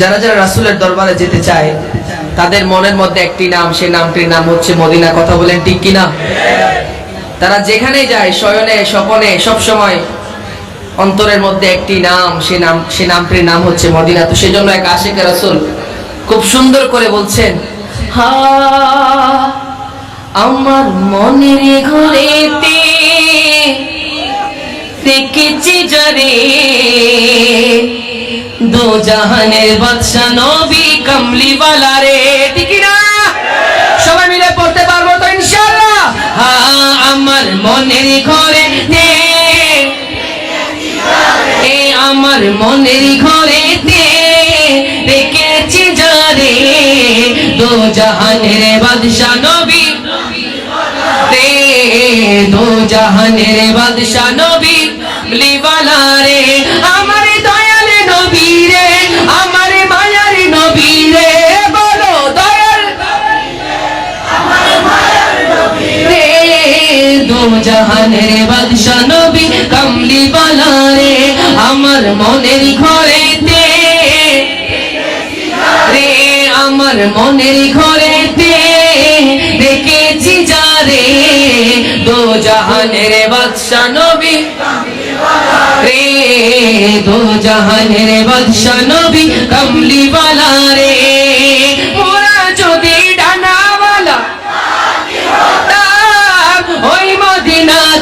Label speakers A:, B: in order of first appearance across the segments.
A: যারা যারা রাসূলের দরবারে যেতে চায়, তাদের মনের মধ্যে একটি নাম, সেই নামটির নাম হচ্ছে মদিনা। কথা বলেন ঠিক কিনা? তারা যেখানে যায়, শয়নে, স্বপনে সব সময় অন্তরের মধ্যে একটি নাম, সে নাম, সে নামটির নাম হচ্ছে মদিনা। তো সেজন্য এক আশেখ রাসুল খুব সুন্দর করে বলছেন, হা, আমার মনের ঘরেতে দেখেছি জরে দো জাহানের বাদশা নবী কমলি বালা রে, ঠিক না সবাই মিলে পড়তে পারব তো ইনশাআল্লাহ? হ্যাঁ আমার মনের ঘরে এ আমার মনের ঘরে রেখেছি যারে দো জাহানের বাদশা নবী। দো জাহানের বাদশা নবী। জাহানের বাদশা নবী কমলি বালা রে আমার মনের ঘরেতে। রে, আমার মনের ঘরেতে দেখেছি যারে দো জাহানের বাদশা নবী রে, দো জাহানের বাদশা নবী কমলি বালা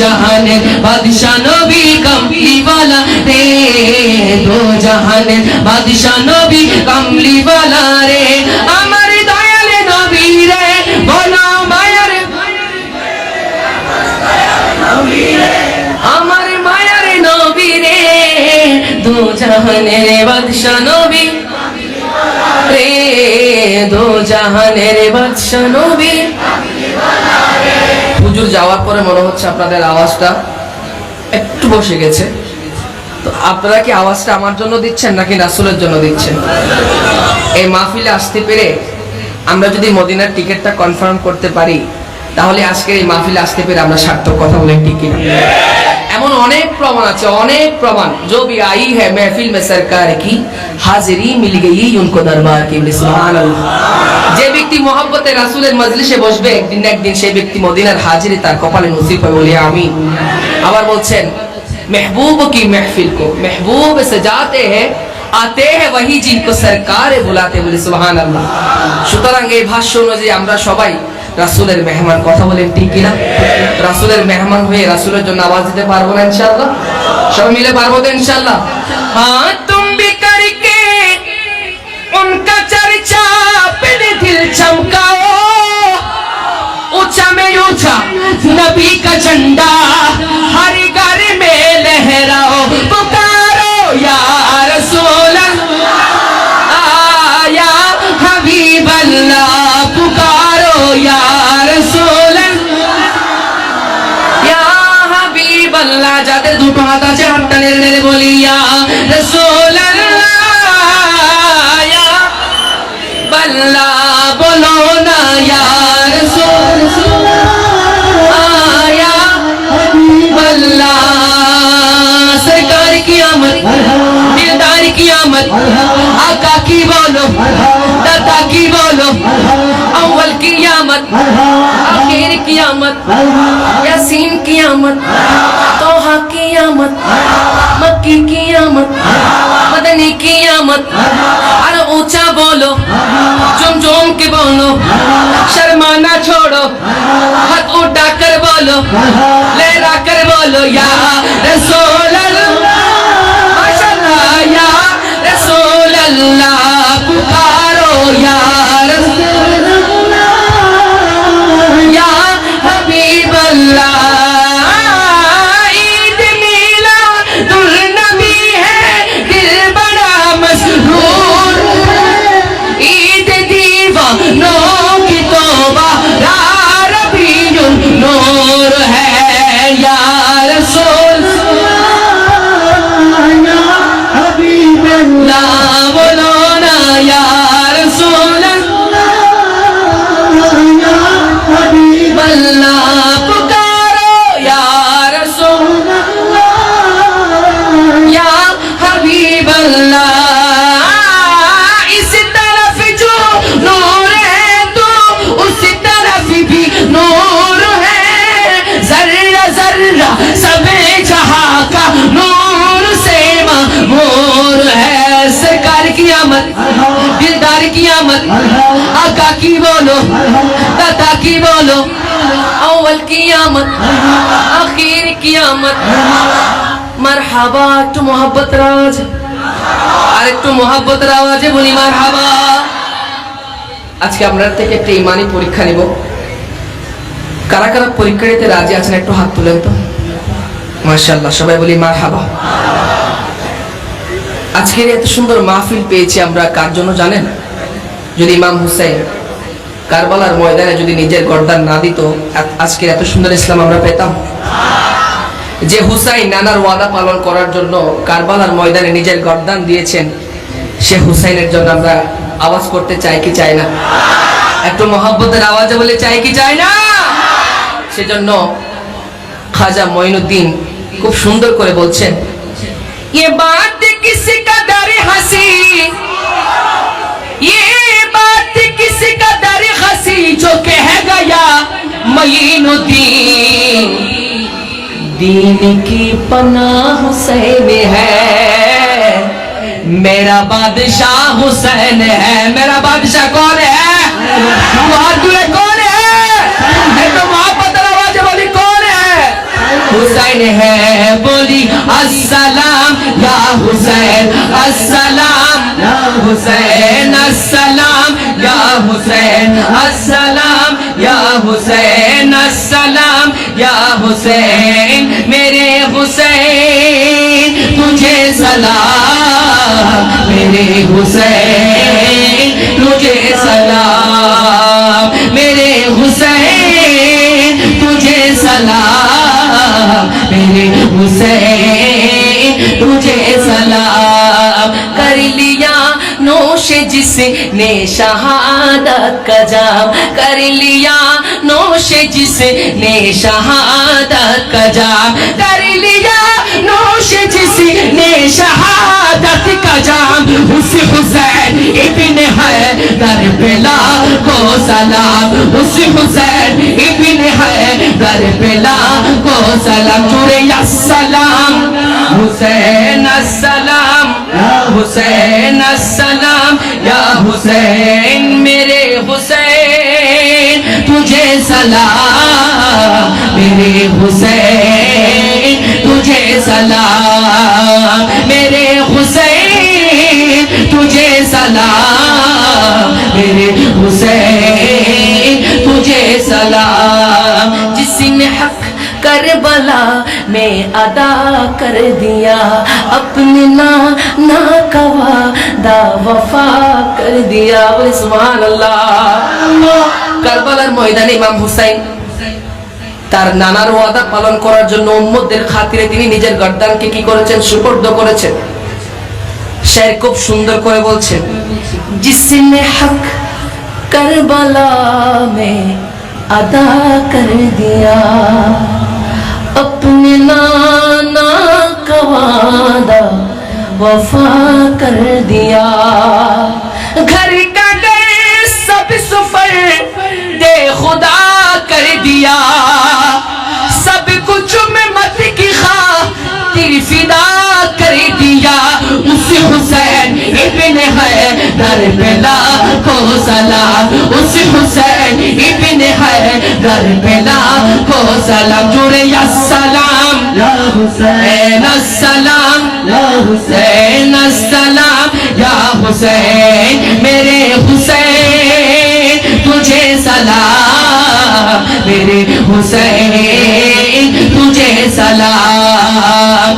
A: জাহানের বাদশা নবী কামলিওয়ালা রে দো জাহানের বাদশা নবী কামলিওয়ালা রে আমার দয়াল নবী রে বলো মায়ার আমার মায়ার নবী রে দো জাহানের বাদশা নবী রে দো জাহানের বাদশা নবী হুজুর যাওয়ার পরে মনে হচ্ছে আপনাদের আওয়াজটা একটু বসে গেছে। তো আপনারা কি আওয়াজটা আমার জন্য দিচ্ছেন নাকি রাসুলের জন্য দিচ্ছেন? এই মাহফিলে আসতে পেরে আমরা যদি মদিনার টিকিটটা কনফার্ম করতে পারি তাহলে আজকে এই মাহফিলে আসতে পেরে আমরা সার্থক কথা বলে টিকিট এমন অনেক প্রমাণ আছে অনেক প্রমাণ जो भी आई है महफिल में सरकार की हाजिरी मिल गई उनको दरबार की बोले सुभान अल्लाह যে ব্যক্তি মহব্বতে রাসূলের মজলিসে বসবে একদিন না একদিন সেই ব্যক্তি মদিনার হাজিরি তার কপালে নসিব হবে বলে আমি আবার বলছেন महबूब की महफिल को महबूब से जाते हैं आते हैं वही जिनको सरकार बुलाते বলে সুবহান আল্লাহ সুতরাং এই ভাষ্য অনুযায়ী আমরা সবাই রাসূলের মেহমান কথা বলেন ঠিক কিনা রাসূলের মেহমান হয়ে রাসূলের জন্য আওয়াজ দিতে পারবো না ইনশাআল্লাহ সবাই মিলে পারবো তো ইনশাআল্লাহ हाँ तुम भी करके उनका चर्चा अपने दिल चमकाओ ऊंचा में ऊंचा नबी का झंडा हर घर में लहराओ آقا کی بولو، دادا کی بولو، اول قیامت، آخر قیامت، یاسین قیامت توحا قیامت، مکی قیامت، مدنی قیامت اور اونچا بولو، جم جم کے بولو، شرمانا چھوڑو ہاتھ اٹھا کر بولو لہرا کر بولو، یا رسول اللہ۔ আল্লাহ পুকারো ইয়া বলো? দাদা কি বলো? আউ্বাল কিয়ামত, আখির কিয়ামত। মারহাবা, একটু মোহাব্বতের আওয়াজ আর একটু মোহাব্বতের আওয়াজে বলি মারহাবা। আজকে আপনার থেকে একটা ইমানি পরীক্ষা নিব। কারা কারা পরীক্ষা দিতে রাজি আছেন, একটু হাত তুলেন তো। মার্শাল্লাহ সবাই বলি মার হাবা আজকের এত সুন্দর মাহফিল পেয়েছি আমরা, কার জন্য জানেন? যদি ইমাম হুসাইন। কারবালার ময়দানে যদি নিজের গর্দান না দিত আ- আজকের এত সুন্দর ইসলাম আমরা পেতাম যে হুসাইন নানার ওয়াদা পালন করার জন্য কারবালার ময়দানে নিজের গর্দান দিয়েছেন সে হুসাইনের জন্য আমরা আওয়াজ করতে চাই কি চাই না একটু মহাব্বতের আওয়াজে বলে চাই কি চাই না সেজন্য খাজা মঈনুদ্দিন খুব সুন্দর করে বলছেন ये बात किसी कदर हंसी ये बात किसी कदर हंसी जो कह गया معین الدین دین۔ کی پناہ حسین ہے۔ میرا بادشاہ حسین ہے۔ میرا بادشاہ کون ہے؟ بہادر کون ہے؟ تو محبت رواج بولی کون ہے؟ حسین ہے بولی، السلام، یا حسین، السلام، یا حسین، السلام، یا حسین، السلام، یا حسین السلام یا حسین میرے حسین تجھے سلام میرے حسین۔ نوش جس نے شہادت کا جام کر لیا۔ نوش جس نے شہادت کا جام کر لیا۔ نوش جس نے شہادت کا جام۔ اس حسین ابن ہے در پلا کو سلام۔ اس حسین ابن ہے در پلا کو سلام۔ چورے السلام حسین السلام۔ حسین، السلام۔ یا حسین، میرے حسین، تجھے سلام۔ میرے حسین، تجھے سلام۔ میرے حسین، تجھے سلام۔ میرے حسین، تجھے سلام۔ جس نے حق کربلا अदा कर दिया अपने ना ना कवा दा वफा कर दिया बोले सुभान अल्लाह কারবালার ময়দানে ইমাম হুসাইন তার নানার ওয়াদা পালন করার জন্য উম্মতদের খাতিরে তিনি নিজের গর্দানকে কি করেছেন সুপর্দ করেছেন শের খুব সুন্দর করে বলছেন জিসনে হক करबला में अदा कर दिया اپنے نانا کا وعدہ وفا کر دیا۔ گھر کا در سب سفر دے خدا کر دیا۔ سب کچھ میں مت کی خواہ تیری فدا کر دیا۔ اسی حسین ابن حیدر پہ لاکھوں سلام اس حسین ابن حیدر پہ لاکھوں سلام جڑے
B: یا سلام
A: یا حسین
B: السلام یا
A: حسین السلام یا حسین میرے حسین تجھے سلام میرے حسین تجھے سلام۔